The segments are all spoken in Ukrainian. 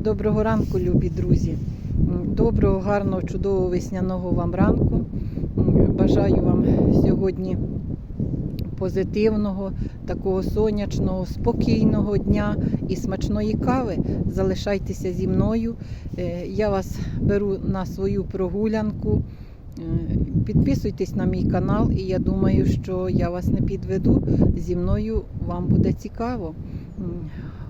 Доброго ранку, любі друзі. Доброго, гарного, чудового весняного вам ранку. Бажаю вам сьогодні позитивного, такого сонячного, спокійного дня і смачної кави. Залишайтеся зі мною. Е, Я вас беру на свою прогулянку. Е, Підписуйтесь на мій канал, і я думаю, що я вас не підведу. Зі мною вам буде цікаво.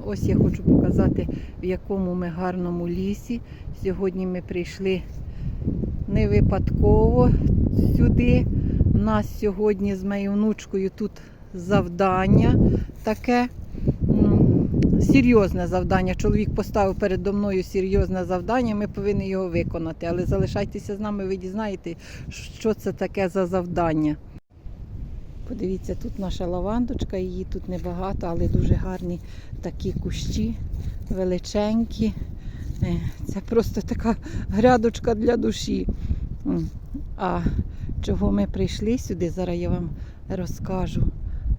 Ось я хочу показати, в якому ми гарному лісі. Сьогодні ми прийшли не випадково сюди. У нас сьогодні з моєю внучкою тут завдання таке. Серйозне завдання. Чоловік поставив передо мною серйозне завдання, ми повинні його виконати. Але залишайтеся з нами, ви дізнаєте, що це таке за завдання. Подивіться, тут наша лавандочка, її тут небагато, але дуже гарні такі кущі, величенькі. Е, Це просто така грядочка для душі. А чого ми прийшли сюди, зараз я вам розкажу.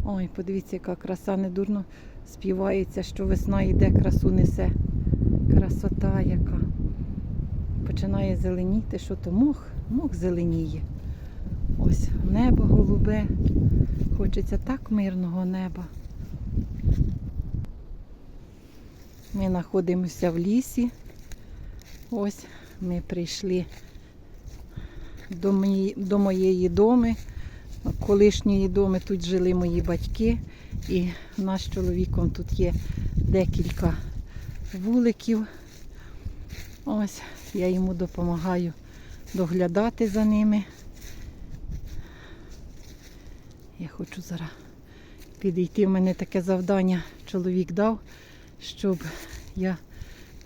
Ой, подивіться, яка краса недурно співається, що весна йде, красу несе. Красота яка. Починає зеленіти, що то мох, мох зеленіє. Ось небо голубе. Хочеться так мирного неба. Ми знаходимося в лісі. Ось ми прийшли до, мої, до моєї доми. Колишньої доми тут жили мої батьки. І з чоловіком тут є декілька вуликів. Ось я йому допомагаю доглядати за ними. Я хочу зараз підійти. У мене таке завдання чоловік дав, щоб я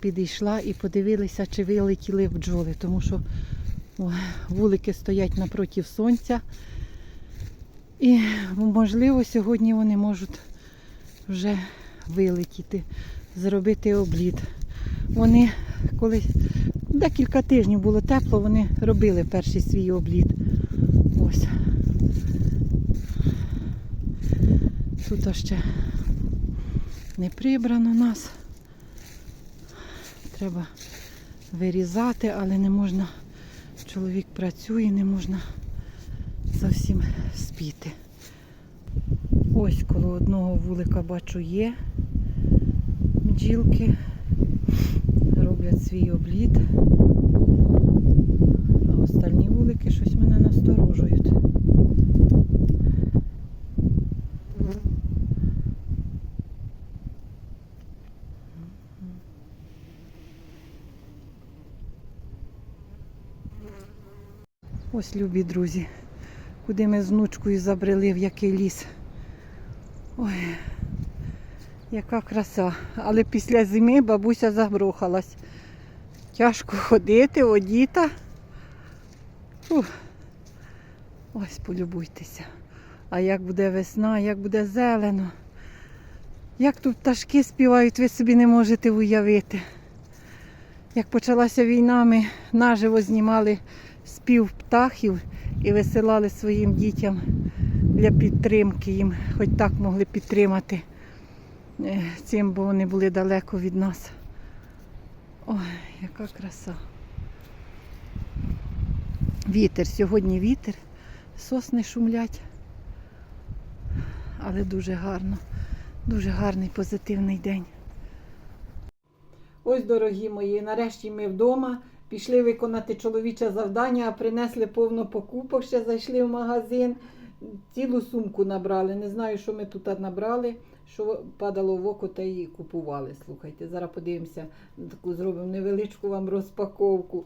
підійшла і подивилася, чи вилетіли бджоли, тому що вулики стоять напроти сонця. І, можливо, сьогодні вони можуть вже вилетіти, зробити обліт. Вони, коли декілька тижнів було тепло, вони робили перший свій обліт. Ось. Тут ще не прибрано нас. Треба вирізати, але не можна. Чоловік працює, не можна зовсім спіти. Ось коло одного вулика бачу є бджілки. Роблять свій обліт. А остальні вулики щось мене Ось, любі друзі, куди ми з внучкою забрели, в який ліс. Ой, яка краса. Але після зими бабуся загрохалась. Тяжко ходити, одіта. Фух. Ось полюбуйтеся. А як буде весна, як буде зелено. Як тут пташки співають, ви собі не можете уявити. Як почалася війна, ми наживо знімали спів птахів і висилали своїм дітям для підтримки. Їм хоч так могли підтримати е, цим, бо вони були далеко від нас. Ой, яка краса. Вітер, сьогодні вітер, сосни шумлять, але дуже гарно, дуже гарний позитивний день. Ось, дорогі мої, нарешті ми вдома. Пішли виконати чоловіче завдання, а принесли повно покупок, ще зайшли в магазин. Цілу сумку набрали. Не знаю, що ми тут набрали, що падало в око та і купували. Слухайте, зараз подивимося, таку зробимо невеличку вам розпаковку.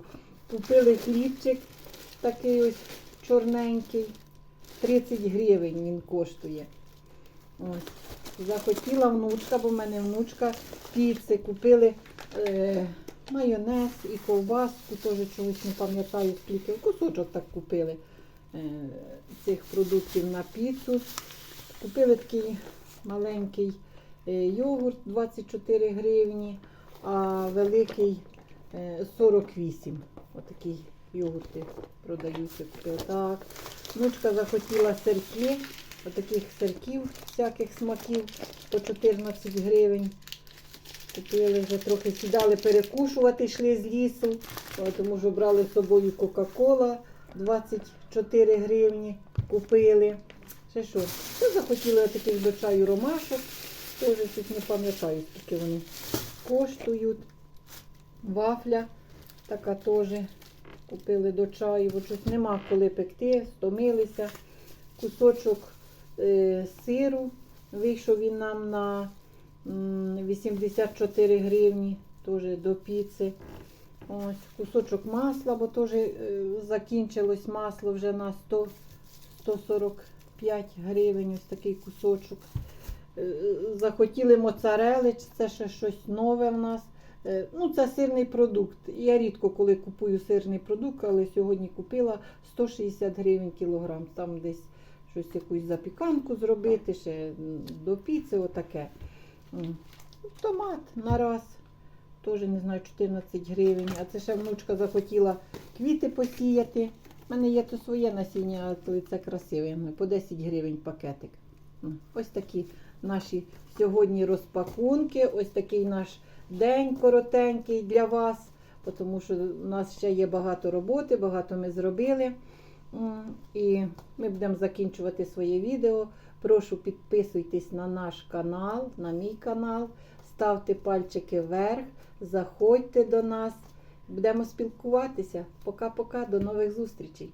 Купили хлібчик такий ось чорненький. 30 гривень він коштує. Ось. Захотіла внучка, бо в мене внучка піци. Купили е, майонез і ковбаску, теж чогось не пам'ятаю скільки. Кусочок так купили е, цих продуктів на піцу. Купили такий маленький е, йогурт 24 гривні, а великий е, 48. Отакий йогурти продаються. Так. Внучка захотіла сирки, отаких сирків всяких смаків по 14 гривень. Купили вже трохи сідали перекушувати, йшли з лісу, тому що брали з собою Кока-Кола 24 гривні. Купили. Ще що? Ще захотіли таких до чаю ромашок. Теж щось не пам'ятаю, скільки вони коштують. Вафля така теж купили до чаю, бо щось нема коли пекти, стомилися. Кусочок е, сиру. Вийшов він нам на 84 гривні, теж до піци. Ось, кусочок масла, бо теж е, закінчилось масло вже на 100, 145 гривень, ось такий кусочок. Е, Захотіли моцарели, це ще щось нове в нас. Е, Ну, це сирний продукт. Я рідко коли купую сирний продукт, але сьогодні купила 160 гривень кілограм. Там десь щось якусь запіканку зробити, ще до піци, отаке. М. Томат на раз. Теж не знаю, 14 гривень. А це ще внучка захотіла квіти посіяти. У мене є то своє насіння, а то це красиве. Ну, По 10 гривень пакетик. Ось такі наші сьогодні розпакунки. Ось такий наш день коротенький для вас, тому що у нас ще є багато роботи, багато ми зробили. І ми будемо закінчувати своє відео. Прошу підписуйтесь на наш канал, на мій канал, ставте пальчики вверх, заходьте до нас. Будемо спілкуватися. Пока-пока, до нових зустрічей.